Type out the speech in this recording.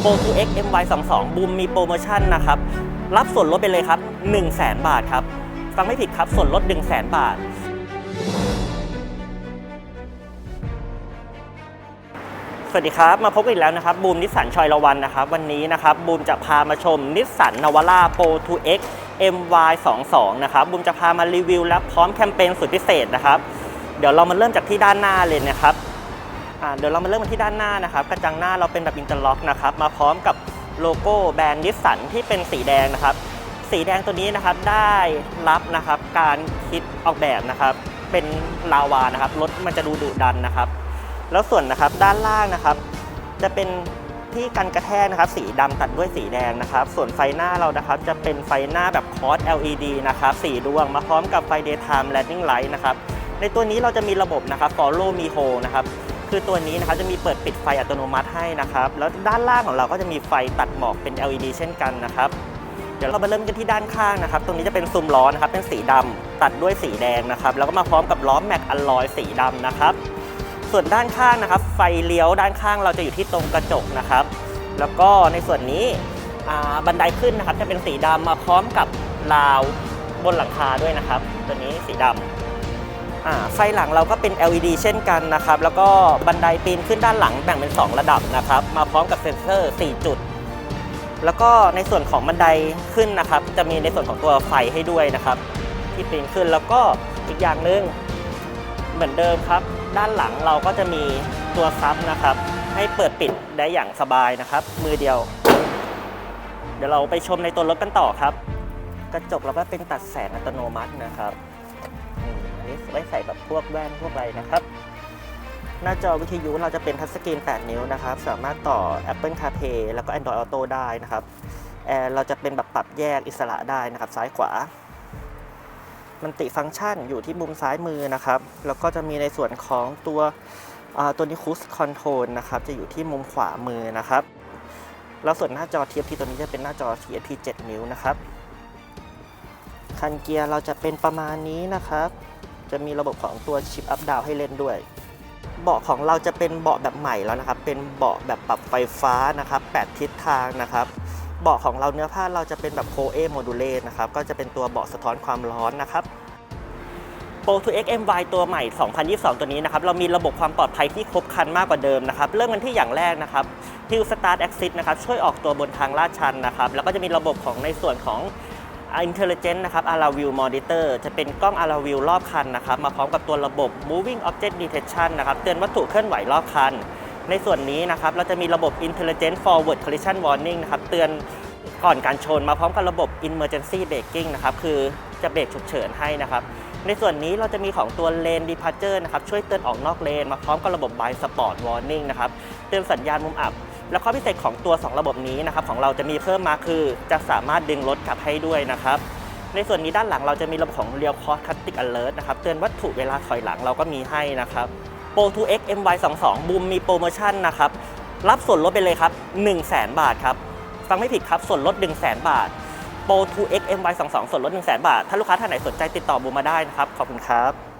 Pro 2X MY22 บูมมีโปรโมชั่นนะครับ รับส่วนลดไปเลยครับ 1 0 0 0 0แบาทครับ ฟังไม่ผิดครับ ส่วนลด 1 0 0 0 0แบาท สวัสดีครับ มาพบกันอีกแล้วนะครับบูมนิสสันชอยละวันนะครับ วันนี้นะครับบูมจะพามาชมนิสสันนาวาร่า Pro 2X MY22 นะครับบูมจะพามารีวิวและพร้อมแคมเปญสุดพิเศษนะครับ เดี๋ยวเรามาเริ่มจากที่ด้านหน้าเลยนะครับ เดี๋ยวเรามาเริ่มกันที่ด้านหน้านะครับ กระจังหน้าเราเป็นแบบอินเตอร์ล็อกนะครับ มาพร้อมกับโลโก้แบรนด์นิสสันที่เป็นสีแดงนะครับ สีแดงตัวนี้นะครับได้รับนะครับการคิดออกแบบนะครับ เป็นลาวานะครับรถมันจะดูดุดันนะครับ แล้วส่วนนะครับด้านล่างนะครับ จะเป็นที่กันกระแทกนะครับ สีดำตัดด้วยสีแดงนะครับ ส่วนไฟหน้าเรานะครับ จะเป็นไฟหน้าแบบคอร์ส LED นะครับสีดวงมาพร้อมกับไฟ daytime running light นะครับในตัวนี้เราจะมีระบบนะครับ follow me home นะครับ คือตัวนี้นะครับจะมีเปิดปิดไฟอัตโนมัติให้นะครับ แล้วด้านล่างของเราก็จะมีไฟตัดหมอกเป็น LED เช่นกันนะครับ เดี๋ยวเรามาเริ่มกันที่ด้านข้างนะครับ ตรงนี้จะเป็นซุ้มล้อนะครับ เป็นสีดำตัดด้วยสีแดงนะครับ แล้วก็มาพร้อมกับล้อแม็กอลลอยสีดำนะครับ ส่วนด้านข้างนะครับ ไฟเลี้ยวด้านข้างเราจะอยู่ที่ตรงกระจกนะครับ แล้วก็ในส่วนนี้บันไดขึ้นนะครับจะเป็นสีดำมาพร้อมกับราวบนหลังคาด้วยนะครับ ตัวนี้สีดำอ่า ไฟหลังเราก็เป็น LED เช่นกันนะครับ แล้วก็บันไดปีนขึ้นด้านหลังแบ่งเป็น 2 ระดับนะครับ มาพร้อมกับเซ็นเซอร์ 4 จุด แล้วก็ในส่วนของบันไดขึ้นนะครับ จะมีในส่วนของตัวไฟให้ด้วยนะครับ ที่ปีนขึ้นแล้วก็อีกอย่างหนึ่งเหมือนเดิมครับ ด้านหลังเราก็จะมีตัวซับนะครับ ให้เปิดปิดได้อย่างสบายนะครับ มือเดียว เดี๋ยวเราไปชมในตัวรถกันต่อครับ กระจกเราก็เป็นตัดแสงอัตโนมัตินะครับ ไว้ใส่แบบพวกแว่นพวกอะไรนะครับ หน้าจอวิทยุเราจะเป็นทัชสกรีน 8 นิ้วนะครับ สามารถต่อ Apple CarPlay แล้วก็ Android Auto ได้นะครับแอร์เราจะเป็นแบบปรับแยกอิสระได้นะครับ ซ้ายขวา มันติฟังก์ชันอยู่ที่มุมซ้ายมือนะครับ แล้วก็จะมีในส่วนของตัวตัวนี้คูสคอนโทรลนะครับ จะอยู่ที่มุมขวามือนะครับ แล้วส่วนหน้าจอ TFT ตัวนี้จะเป็นหน้าจอ TFT 7 นิ้วนะครับ คันเกียร์เราจะเป็นประมาณนี้นะครับ จะมีระบบของตัวชิปอัพดาวให้เล่นด้วย เบาะของเราจะเป็นเบาะแบบใหม่แล้วนะครับ เป็นเบาะแบบปรับไฟฟ้านะครับ 8 ทิศทางนะครับเบาะของเราเนื้อผ้าเราจะเป็นแบบโคเอโมดูเลนะครับ ก็จะเป็นตัวเบาะสะท้อนความร้อนนะครับ Pro 2X MY ตัวใหม่ 2022 ตัวนี้นะครับ เรามีระบบความปลอดภัยที่ครบครันมากกว่าเดิมนะครับ เริ่มกันที่อย่างแรกนะครับ Hill Start Assist นะครับ ช่วยออกตัวบนทางลาดชันนะครับ แล้วก็จะมีระบบของในส่วนของ Intelligent นะครับ a l a View Monitor จะเป็นกล้อง a l a View รอบคันนะครับ มาพร้อมกับตัวระบบ Moving Object Detection นะครับ เตือนวัตถุเคลื่อนไหวรอบคัน ในส่วนนี้นะครับ เราจะมีระบบ Intelligent Forward Collision Warning นะครับ เตือนก่อนการชน มาพร้อมกับระบบ Emergency Braking นะครับ คือจะเบรกฉุกเฉินให้นะครับ ในส่วนนี้เราจะมีของตัว Lane Departure นะครับ ช่วยเตือนออกนอกเลน มาพร้อมกับระบบ Blind Spot Warning นะครับ เตือนสัญญาณมุมอับ และข้อพิเศษของตัว 2 ระบบนี้นะครับของเราจะมีเพิ่มมาคือ จะสามารถดึงรถกลับให้ด้วยนะครับ ในส่วนนี้ด้านหลังเราจะมีระบบของ Real Cross Static Alert นะครับเตือนวัตถุเวลาถอยหลังเราก็มีให้นะครับ Pro 2X MY22 บูมมีโปรโมชั่นนะครับรับส่วนลดไปเลยครับ 1 0 0 0 0แบาทครับฟังไม่ผิดครับส่วนลด 1 0 0 0 0แบาท Pro 2X MY22 ส่วนลด 1 0 0 0 0แบาท ถ้าลูกค้าท่านไหนสนใจติดต่อบูมมาได้นะครับ ขอบคุณครับ